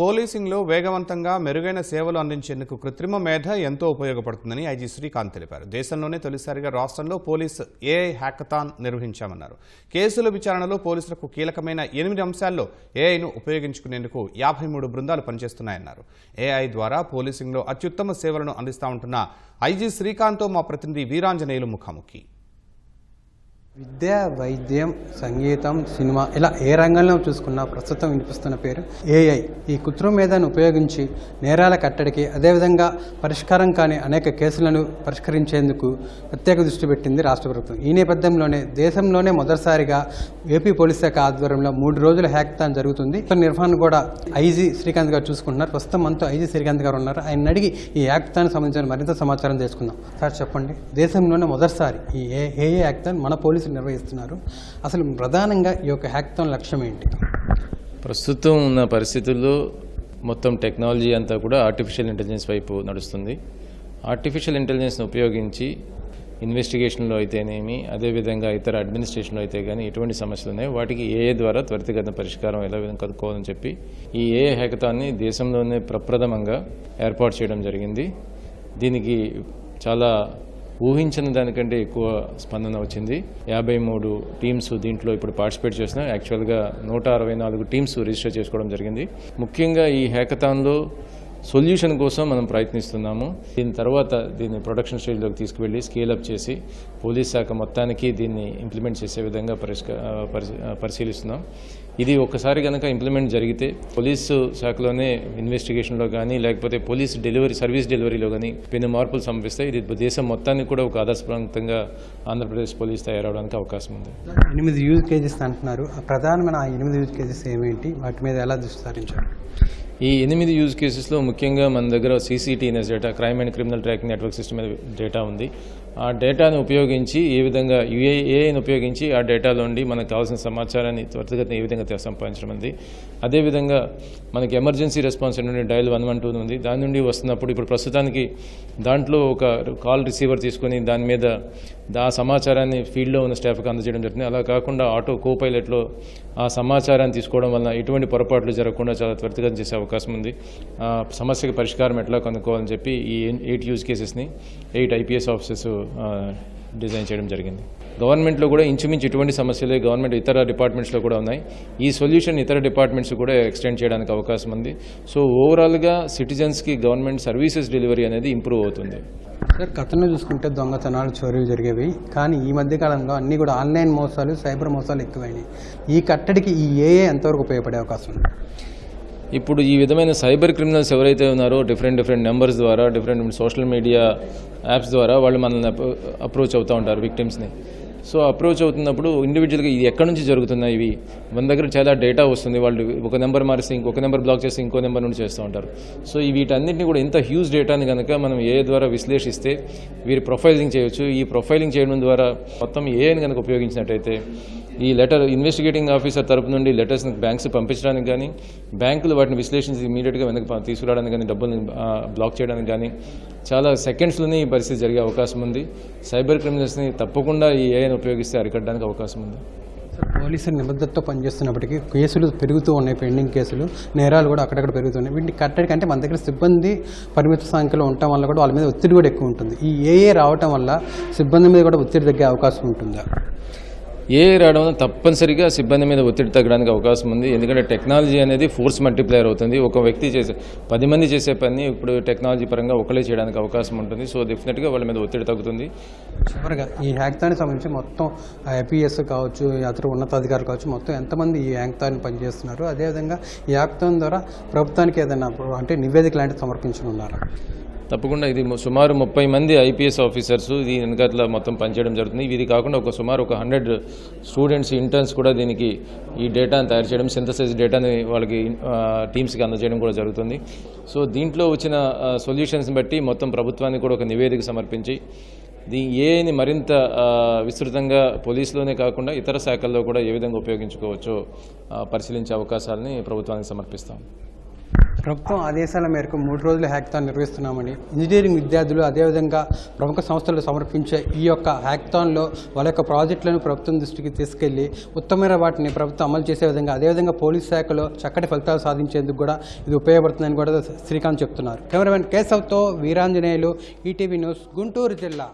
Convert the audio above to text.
పోలీసింగ్లో వేగవంతంగా మెరుగైన సేవలు అందించేందుకు కృత్రిమ మేధ ఎంతో ఉపయోగపడుతుందని ఐజీ శ్రీకాంత్ తెలిపారు. దేశంలోనే తొలిసారిగా రాష్ట్రంలో పోలీసు ఏఐ హ్యాకథాన్ నిర్వహించామన్నారు. కేసుల విచారణలో పోలీసులకు కీలకమైన ఎనిమిది అంశాల్లో ఏఐను ఉపయోగించుకునేందుకు యాభై మూడు బృందాలు పనిచేస్తున్నాయన్నారు. ఏఐ ద్వారా పోలీసింగ్లో అత్యుత్తమ సేవలను అందిస్తా ఉంటున్న ఐజీ శ్రీకాంత్తో మా ప్రతినిధి వీరాంజనేయులు ముఖాముఖి. విద్య వైద్యం సంగీతం సినిమా ఇలా ఏ రంగంలో చూసుకున్నా ప్రస్తుతం వినిపిస్తున్న పేరు ఏఐ ఈ కృత్రిమ మేధాను ఉపయోగించి నేరాల కట్టడికి అదేవిధంగా పరిష్కారం కాని అనేక కేసులను పరిష్కరించేందుకు ప్రత్యేక దృష్టి పెట్టింది రాష్ట్ర ప్రభుత్వం. ఈ నేపథ్యంలోనే దేశంలోనే మొదటిసారిగా ఏపీ పోలీస్ శాఖ ఆధ్వర్యంలో మూడు రోజుల హ్యాక్థాన్ జరుగుతుంది. నిర్వహణ కూడా ఐజీ శ్రీకాంత్ గారు చూసుకుంటున్నారు. ప్రస్తుతం మనతో ఐజీ శ్రీకాంత్ గారు ఉన్నారు. ఆయన అడిగి ఈ హ్యాక్థాన్ సంబంధించిన మరింత సమాచారం తెలుసుకుందాం. సార్ చెప్పండి. దేశంలోనే మొదటిసారి ఈ ఏ ఏఏ హ్యాక్థాన్ మన పోలీసులు నిర్వహిస్తున్నారు. అసలు ప్రధానంగా ఈ యొక్క హ్యాక్థాన్ లక్ష్యం ఏంటి? ప్రస్తుతం ఉన్న పరిస్థితుల్లో మొత్తం టెక్నాలజీ అంతా కూడా ఆర్టిఫిషియల్ ఇంటెలిజెన్స్ వైపు నడుస్తుంది. ఆర్టిఫిషియల్ ఇంటెలిజెన్స్ను ఉపయోగించి ఇన్వెస్టిగేషన్లో అయితేనేమి అదేవిధంగా ఇతర అడ్మినిస్ట్రేషన్లో అయితే కానీ ఎటువంటి సమస్యలు ఉన్నాయో? వాటికి ఏఏ ద్వారా త్వరితగతిన పరిష్కారం ఎలా విధంగా కనుక్కోవాలని చెప్పి ఈ ఏఏ హ్యాకథాన్ని దేశంలోనే ప్రప్రథమంగా ఏర్పాటు చేయడం జరిగింది. దీనికి చాలా ఊహించిన దానికంటే ఎక్కువ స్పందన వచ్చింది. యాభై మూడు టీమ్స్ దీంట్లో ఇప్పుడు పార్టిసిపేట్ చేసిన యాక్చువల్గా నూట అరవై నాలుగు టీమ్స్ రిజిస్టర్ చేసుకోవడం జరిగింది. ముఖ్యంగా ఈ హ్యాకథాన్లో సొల్యూషన్ కోసం మనం ప్రయత్నిస్తున్నాము. దీని తర్వాత దీన్ని ప్రొడక్షన్ స్టేజ్లోకి తీసుకువెళ్ళి స్కేలప్ చేసి పోలీస్ శాఖ మొత్తానికి దీన్ని ఇంప్లిమెంట్ చేసే విధంగా పరిష్క పరిశీ- పరిశీలిస్తున్నాం. ఇది ఒక్కసారి కనుక ఇంప్లిమెంట్ జరిగితే పోలీసు శాఖలోనే ఇన్వెస్టిగేషన్లో కానీ లేకపోతే పోలీస్ డెలివరీ సర్వీస్ డెలివరీలో కానీ పెను మార్పులు సంభవిస్తాయి ఇది దేశం మొత్తానికి కూడా ఒక ఆదర్శప్రాంతంగా ఆంధ్రప్రదేశ్ పోలీస్ తయారవడానికి అవకాశం ఉంది. ఎనిమిది యూజ్ కేజెస్ అంటున్నారు. ఆ ప్రధానమైన ఆ ఎనిమిది యూజ్ కేజెస్ ఏమేంటి? వాటి మీద ఎలా దృష్టి సారించారు? ఈ ఎనిమిది యూజ్ కేసెస్లో ముఖ్యంగా మన దగ్గర CCTNS data crime and criminal tracking network system data ఉంది. ఆ డేటాను ఉపయోగించి ఏ విధంగా యూఏఏని ఉపయోగించి ఆ డేటాలోండి మనకు కావాల్సిన సమాచారాన్ని త్వరితగతిన ఏ విధంగా సంపాదించడం ఉంది. అదేవిధంగా మనకి ఎమర్జెన్సీ రెస్పాన్స్ ఏంటంటే డయల్ వన్ వన్ టూ ఉంది. దాని నుండి వస్తున్నప్పుడు ఇప్పుడు ప్రస్తుతానికి దాంట్లో ఒక కాల్ రిసీవర్ తీసుకొని దాని మీద ఆ సమాచారాన్ని ఫీల్డ్లో ఉన్న స్టాఫ్కి అందజేయడం జరుగుతుంది అలా కాకుండా ఆటో కో పైలట్లో ఆ సమాచారాన్ని తీసుకోవడం వలన ఎటువంటి పొరపాట్లు జరగకుండా చాలా త్వరితగతిన చేసే అవకాశం ఉంది. ఆ సమస్యకు పరిష్కారం ఎట్లా కనుక్కోవాలని చెప్పి ఈ ఎయిట్ యూజ్ కేసెస్ని ఎయిట్ ఐపీఎస్ ఆఫీసర్స్ డిజైన్ చేయడం జరిగింది. గవర్నమెంట్లో కూడా ఇంచుమించు ఇటువంటి సమస్యలే గవర్నమెంట్ ఇతర డిపార్ట్మెంట్స్లో కూడా ఉన్నాయి. ఈ సొల్యూషన్ ఇతర డిపార్ట్మెంట్స్ కూడా ఎక్స్టెండ్ చేయడానికి అవకాశం ఉంది. సో ఓవరాల్గా సిటిజన్స్కి గవర్నమెంట్ సర్వీసెస్ డెలివరీ అనేది ఇంప్రూవ్ అవుతుంది. సార్ గతంలో చూసుకుంటే దొంగతనాలు చోరీలు జరిగేవి. కానీ ఈ మధ్యకాలంలో అన్నీ కూడా ఆన్లైన్ మోసాలు సైబర్ మోసాలు ఎక్కువైనాయి. ఈ కట్టడికి ఈ ఏఏ ఎంతవరకు ఉపయోగపడే అవకాశం ఉంది? ఇప్పుడు ఈ విధమైన సైబర్ క్రిమినల్స్ ఎవరైతే ఉన్నారో డిఫరెంట్ డిఫరెంట్ నెంబర్స్ ద్వారా డిఫరెంట్ సోషల్ మీడియా యాప్స్ ద్వారా వాళ్ళు మనల్ని అప్రోచ్ అవుతూ ఉంటారు విక్టిమ్స్ని సో అప్రోచ్ అవుతున్నప్పుడు ఇండివిజువల్గా ఇది ఎక్కడి నుంచి జరుగుతున్నాయి ఇవి? మన దగ్గర చాలా డేటా వస్తుంది. వాళ్ళు ఒక నెంబర్ మారిస్తే ఇంకొక నెంబర్ బ్లాక్ చేస్తే ఇంకో నెంబర్ నుండి చేస్తూ ఉంటారు. సో ఈ వీటన్నిటిని కూడా ఇంత హ్యూజ్ డేటాని కనుక మనం ఏ ద్వారా విశ్లేషిస్తే వీరి ప్రొఫైలింగ్ చేయొచ్చు. ఈ ప్రొఫైలింగ్ చేయడం ద్వారా మొత్తం ఏఐని కనుక ఉపయోగించినట్టయితే ఈ లెటర్ ఇన్వెస్టిగేటింగ్ ఆఫీసర్ తరపు నుండి లెటర్స్ని బ్యాంక్స్ పంపించడానికి కానీ బ్యాంకులు వాటిని విశ్లేషించి ఇమీడియట్గా వెనక తీసుకురావడానికి కానీ డబ్బుల్ని బ్లాక్ చేయడానికి కానీ చాలా సెకండ్స్లోనే ఈ పరిస్థితి జరిగే అవకాశం ఉంది. సైబర్ క్రిమినల్స్ని తప్పకుండా ఈ ఏఐని ఉపయోగిస్తే అరికట్టడానికి అవకాశం ఉంది. పోలీసులు నిబద్ధతతో పనిచేస్తున్నప్పటికీ కేసులు పెరుగుతూ ఉన్నాయి పెండింగ్ కేసులు. నేరాలు కూడా అక్కడక్కడ పెరుగుతున్నాయి. వీటిని కట్టడానికి అంటే మన దగ్గర సిబ్బంది పరిమిత సంఖ్యలో ఉండటం వల్ల కూడా వాళ్ళ మీద ఒత్తిడి కూడా ఎక్కువ ఉంటుంది. ఈ ఏఏ రావటం వల్ల సిబ్బంది మీద కూడా ఒత్తిడి తగ్గే అవకాశం ఉంటుందా? ఏ రావడం వల్ల తప్పనిసరిగా సిబ్బంది మీద ఒత్తిడి తగ్గడానికి అవకాశం ఉంది. ఎందుకంటే టెక్నాలజీ అనేది ఫోర్స్ మల్టిప్లయర్ అవుతుంది. ఒక వ్యక్తి చేసే పది మంది చేసే పని ఇప్పుడు టెక్నాలజీ పరంగా ఒకరే చేయడానికి అవకాశం ఉంటుంది. సో డెఫినెట్గా వాళ్ళ మీద ఒత్తిడి తగ్గుతుంది. చివరిగా ఈ హ్యాక్థాన్కి సంబంధించి మొత్తం ఐపీఎస్ కావచ్చు అతర ఉన్నతాధికారులు కావచ్చు మొత్తం ఎంతమంది ఈ హ్యాక్థాన్ పనిచేస్తున్నారు? అదేవిధంగా ఈ హ్యాక్థాన్ ద్వారా ప్రభుత్వానికి ఏదైనా అంటే నివేదిక లాంటివి సమర్పించనున్నారా? తప్పకుండా ఇది సుమారు ముప్పై మంది ఐపీఎస్ ఆఫీసర్స్ ఇది వెనకట్ల మొత్తం పనిచేయడం జరుగుతుంది. ఇది కాకుండా ఒక సుమారు ఒక హండ్రెడ్ స్టూడెంట్స్ ఇంటర్న్స్ కూడా దీనికి ఈ డేటాను తయారు చేయడం సింథసైజ్ డేటాని వాళ్ళకి టీమ్స్కి అందజేయడం కూడా జరుగుతుంది. సో దీంట్లో వచ్చిన సొల్యూషన్స్ బట్టి మొత్తం ప్రభుత్వానికి కూడా ఒక నివేదిక సమర్పించి దీ ఏని మరింత విస్తృతంగా పోలీసులోనే కాకుండా ఇతర శాఖల్లో కూడా ఏ విధంగా ఉపయోగించుకోవచ్చో పరిశీలించే అవకాశాలని ప్రభుత్వానికి సమర్పిస్తాం. ప్రభుత్వం ఆదేశాల మేరకు మూడు రోజుల హ్యాక్థాన్ నిర్వహిస్తున్నామని ఇంజనీరింగ్ విద్యార్థులు అదేవిధంగా ప్రముఖ సంస్థలు సమర్పించే ఈ యొక్క హ్యాక్థాన్లో వాళ్ళ యొక్క ప్రాజెక్టులను ప్రభుత్వం దృష్టికి తీసుకెళ్ళి ఉత్తమమైన వాటిని ప్రభుత్వం అమలు చేసే విధంగా అదేవిధంగా పోలీస్ శాఖలో చక్కటి ఫలితాలు సాధించేందుకు కూడా ఇది ఉపయోగపడుతుందని కూడా శ్రీకాంత్ చెప్తున్నారు. కెమెరామెన్ కేశవ్తో వీరాంజనేయులు ఈటీవీ న్యూస్ గుంటూరు జిల్లా.